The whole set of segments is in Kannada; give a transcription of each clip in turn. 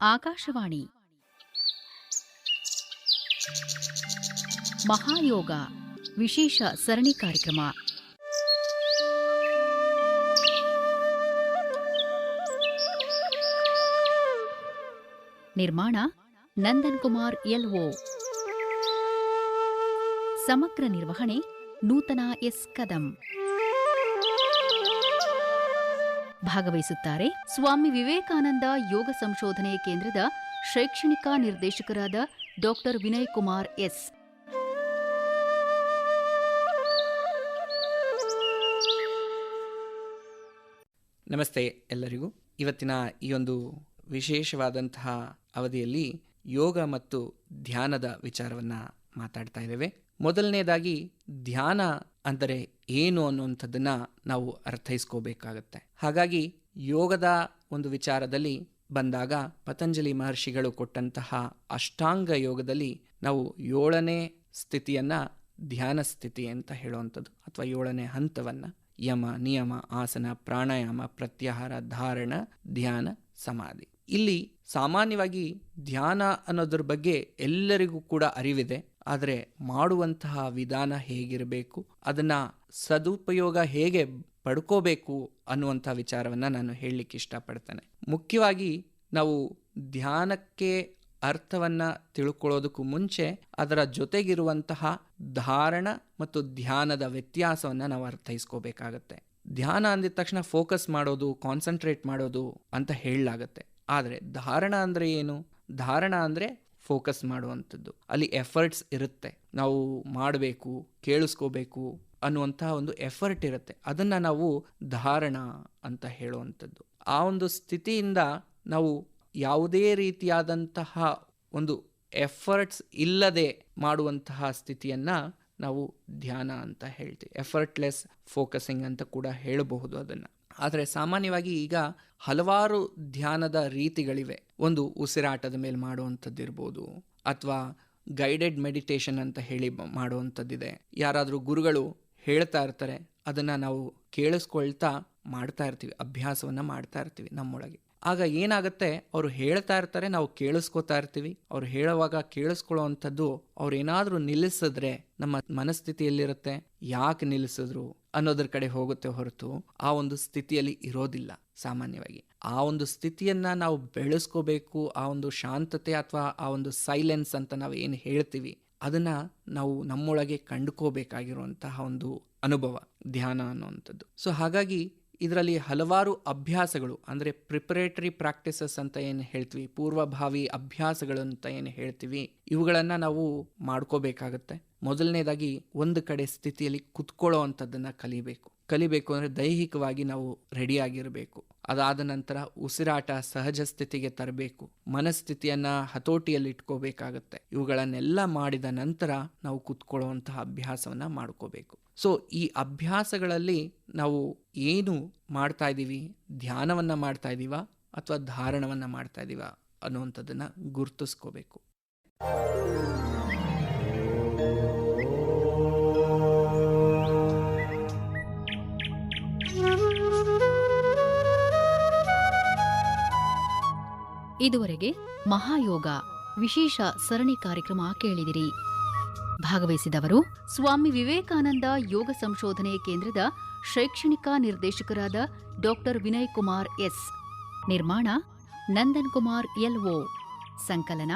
ಆಕಾಶವಾಣಿ ಮಹಾಯೋಗ ವಿಶೇಷ ಸರಣಿ ಕಾರ್ಯಕ್ರಮ ನಿರ್ಮಾಣ ನಂದನ್ ಕುಮಾರ್ ಎಲ್ಒ ಸಮಗ್ರ ನಿರ್ವಹಣೆ ನೂತನ ಎಸ್ ಕದಂ ಭಾಗವಹಿಸುತ್ತಾರೆ. ಸ್ವಾಮಿ ವಿವೇಕಾನಂದ ಯೋಗ ಸಂಶೋಧನೆ ಕೇಂದ್ರದ ಶೈಕ್ಷಣಿಕ ನಿರ್ದೇಶಕರಾದ ಡಾಕ್ಟರ್ ವಿನಯ್ ಕುಮಾರ್ ಎಸ್. ನಮಸ್ತೆ ಎಲ್ಲರಿಗೂ. ಇವತ್ತಿನ ಈ ಒಂದು ವಿಶೇಷವಾದಂತಹ ಅವಧಿಯಲ್ಲಿ ಯೋಗ ಮತ್ತು ಧ್ಯಾನದ ವಿಚಾರವನ್ನ ಮಾತಾಡ್ತಾ ಇದ್ದೇವೆ. ಮೊದಲನೇದಾಗಿ ಧ್ಯಾನ ಅಂದರೆ ಏನು ಅನ್ನುವಂಥದ್ದನ್ನು ನಾವು ಅರ್ಥೈಸ್ಕೋಬೇಕಾಗತ್ತೆ. ಹಾಗಾಗಿ ಯೋಗದ ಒಂದು ವಿಚಾರದಲ್ಲಿ ಬಂದಾಗ ಪತಂಜಲಿ ಮಹರ್ಷಿಗಳು ಕೊಟ್ಟಂತಹ ಅಷ್ಟಾಂಗ ಯೋಗದಲ್ಲಿ ನಾವು ಏಳನೇ ಸ್ಥಿತಿಯನ್ನು ಧ್ಯಾನ ಸ್ಥಿತಿ ಅಂತ ಹೇಳುವಂಥದ್ದು, ಅಥವಾ ಏಳನೇ ಹಂತವನ್ನು ಯಮ, ನಿಯಮ, ಆಸನ, ಪ್ರಾಣಾಯಾಮ, ಪ್ರತ್ಯಾಹಾರ, ಧಾರಣ, ಧ್ಯಾನ, ಸಮಾಧಿ. ಇಲ್ಲಿ ಸಾಮಾನ್ಯವಾಗಿ ಧ್ಯಾನ ಅನ್ನೋದ್ರ ಬಗ್ಗೆ ಎಲ್ಲರಿಗೂ ಕೂಡ ಅರಿವಿದೆ. ಆದರೆ ಮಾಡುವಂತಹ ವಿಧಾನ ಹೇಗಿರಬೇಕು, ಅದನ್ನ ಸದುಪಯೋಗ ಹೇಗೆ ಪಡ್ಕೋಬೇಕು ಅನ್ನುವಂಥ ವಿಚಾರವನ್ನು ನಾನು ಹೇಳಲಿಕ್ಕೆ ಇಷ್ಟಪಡ್ತೇನೆ. ಮುಖ್ಯವಾಗಿ ನಾವು ಧ್ಯಾನಕ್ಕೆ ಅರ್ಥವನ್ನು ತಿಳ್ಕೊಳ್ಳೋದಕ್ಕೂ ಮುಂಚೆ ಅದರ ಜೊತೆಗಿರುವಂತಹ ಧಾರಣ ಮತ್ತು ಧ್ಯಾನದ ವ್ಯತ್ಯಾಸವನ್ನು ನಾವು ಅರ್ಥೈಸ್ಕೋಬೇಕಾಗತ್ತೆ. ಧ್ಯಾನ ಅಂದಿದ ತಕ್ಷಣ ಫೋಕಸ್ ಮಾಡೋದು, ಕಾನ್ಸಂಟ್ರೇಟ್ ಮಾಡೋದು ಅಂತ ಹೇಳಲಾಗತ್ತೆ. ಆದರೆ ಧಾರಣ ಅಂದರೆ ಏನು? ಧಾರಣ ಅಂದರೆ ಫೋಕಸ್ ಮಾಡುವಂಥದ್ದು. ಅಲ್ಲಿ ಎಫರ್ಟ್ಸ್ ಇರುತ್ತೆ. ನಾವು ಮಾಡಬೇಕು, ಕೇಳಿಸ್ಕೋಬೇಕು ಅನ್ನುವಂತಹ ಒಂದು ಎಫರ್ಟ್ ಇರುತ್ತೆ. ಅದನ್ನ ನಾವು ಧಾರಣ ಅಂತ ಹೇಳುವಂಥದ್ದು. ಆ ಒಂದು ಸ್ಥಿತಿಯಿಂದ ನಾವು ಯಾವುದೇ ರೀತಿಯಾದಂತಹ ಒಂದು ಎಫರ್ಟ್ಸ್ ಇಲ್ಲದೆ ಮಾಡುವಂತಹ ಸ್ಥಿತಿಯನ್ನ ನಾವು ಧ್ಯಾನ ಅಂತ ಹೇಳ್ತೀವಿ. ಎಫರ್ಟ್ಲೆಸ್ ಫೋಕಸಿಂಗ್ ಅಂತ ಕೂಡ ಹೇಳಬಹುದು ಅದನ್ನ. ಆದರೆ ಸಾಮಾನ್ಯವಾಗಿ ಈಗ ಹಲವಾರು ಧ್ಯಾನದ ರೀತಿಗಳಿವೆ. ಒಂದು ಉಸಿರಾಟದ ಮೇಲೆ ಮಾಡುವಂಥದ್ದು ಇರ್ಬೋದು ಅಥವಾ ಗೈಡೆಡ್ ಮೆಡಿಟೇಷನ್ ಅಂತ ಹೇಳಿ ಮಾಡುವಂಥದ್ದಿದೆ. ಯಾರಾದರೂ ಗುರುಗಳು ಹೇಳ್ತಾ ಇರ್ತಾರೆ, ಅದನ್ನು ನಾವು ಕೇಳಿಸ್ಕೊಳ್ತಾ ಮಾಡ್ತಾ ಇರ್ತೀವಿ, ಅಭ್ಯಾಸವನ್ನು ಮಾಡ್ತಾ ಇರ್ತೀವಿ ನಮ್ಮೊಳಗೆ. ಆಗ ಏನಾಗುತ್ತೆ, ಅವರು ಹೇಳ್ತಾ ಇರ್ತಾರೆ, ನಾವು ಕೇಳಿಸ್ಕೊತಾ ಇರ್ತೀವಿ. ಅವ್ರು ಹೇಳುವಾಗ ಕೇಳಿಸ್ಕೊಳ್ಳುವಂಥದ್ದು ಅವ್ರು ಏನಾದರೂ ನಿಲ್ಲಿಸಿದ್ರೆ ನಮ್ಮ ಮನಸ್ಥಿತಿ ಎಲ್ಲಿರುತ್ತೆ ಯಾಕೆ ನಿಲ್ಲಿಸಿದ್ರು ಅನ್ನೋದ್ರ ಕಡೆ ಹೋಗುತ್ತೆ ಹೊರತು ಆ ಒಂದು ಸ್ಥಿತಿಯಲ್ಲಿ ಇರೋದಿಲ್ಲ ಸಾಮಾನ್ಯವಾಗಿ. ಆ ಒಂದು ಸ್ಥಿತಿಯನ್ನ ನಾವು ಬೆಳೆಸ್ಕೋಬೇಕು, ಆ ಒಂದು ಶಾಂತತೆ ಅಥವಾ ಆ ಒಂದು ಸೈಲೆನ್ಸ್ ಅಂತ ನಾವು ಏನು ಹೇಳ್ತೀವಿ ಅದನ್ನ ನಾವು ನಮ್ಮೊಳಗೆ ಕಂಡುಕೋಬೇಕಾಗಿರುವಂತಹ ಒಂದು ಅನುಭವ, ಧ್ಯಾನ ಅನ್ನುವಂಥದ್ದು. ಸೊ ಹಾಗಾಗಿ ಇದರಲ್ಲಿ ಹಲವಾರು ಅಭ್ಯಾಸಗಳು, ಅಂದರೆ ಪ್ರಿಪರೇಟರಿ ಪ್ರಾಕ್ಟೀಸಸ್ ಅಂತ ಏನು ಹೇಳ್ತೀವಿ, ಪೂರ್ವಭಾವಿ ಅಭ್ಯಾಸಗಳು ಅಂತ ಏನು ಹೇಳ್ತೀವಿ, ಇವುಗಳನ್ನು ನಾವು ಮಾಡ್ಕೋಬೇಕಾಗತ್ತೆ. ಮೊದಲನೇದಾಗಿ ಒಂದು ಕಡೆ ಸ್ಥಿತಿಯಲ್ಲಿ ಕುತ್ಕೊಳ್ಳೋ ಅಂಥದ್ದನ್ನು ಕಲಿಬೇಕು. ಕಲಿಬೇಕು ಅಂದರೆ ದೈಹಿಕವಾಗಿ ನಾವು ರೆಡಿಯಾಗಿರಬೇಕು ಅದಾದ ನಂತರ ಉಸಿರಾಟ ಸಹಜ ಸ್ಥಿತಿಗೆ ತರಬೇಕು. ಮನಸ್ಥಿತಿಯನ್ನ ಹತೋಟಿಯಲ್ಲಿ ಇಟ್ಕೋಬೇಕಾಗತ್ತೆ. ಇವುಗಳನ್ನೆಲ್ಲ ಮಾಡಿದ ನಂತರ ನಾವು ಕುತ್ಕೊಳ್ಳುವಂತಹ ಅಭ್ಯಾಸವನ್ನ ಮಾಡ್ಕೋಬೇಕು. ಸೊ ಈ ಅಭ್ಯಾಸಗಳಲ್ಲಿ ನಾವು ಏನು ಮಾಡ್ತಾ ಇದ್ದೀವಿ? ಧ್ಯಾನವನ್ನ ಮಾಡ್ತಾ ಇದ್ದೀವ? ಅಥವಾ ಧಾರಣವನ್ನ ಮಾಡ್ತಾ ಇದ್ದೀವ? ಅನ್ನುವಂಥದ್ದನ್ನ ಗುರುತಿಸ್ಕೋಬೇಕು. ಇದುವರೆಗೆ ಮಹಾಯೋಗ ವಿಶೇಷ ಸರಣಿ ಕಾರ್ಯಕ್ರಮ ಕೇಳಿದಿರಿ. ಭಾಗವಹಿಸಿದವರು ಸ್ವಾಮಿ ವಿವೇಕಾನಂದ ಯೋಗ ಸಂಶೋಧನೆ ಕೇಂದ್ರದ ಶೈಕ್ಷಣಿಕ ನಿರ್ದೇಶಕರಾದ ಡಾಕ್ಟರ್ ವಿನಯ್ ಕುಮಾರ್ ಎಸ್. ನಿರ್ಮಾಣ ನಂದನ್ ಕುಮಾರ್ ಎಲ್ಒ. ಸಂಕಲನ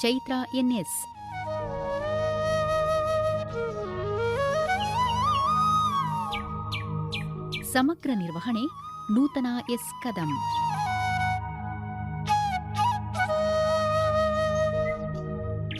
ಚೈತ್ರ ಎನ್ಎಸ್. ಸಮಗ್ರ ನಿರ್ವಹಣೆ ನೂತನ ಎಸ್ ಕದಂ.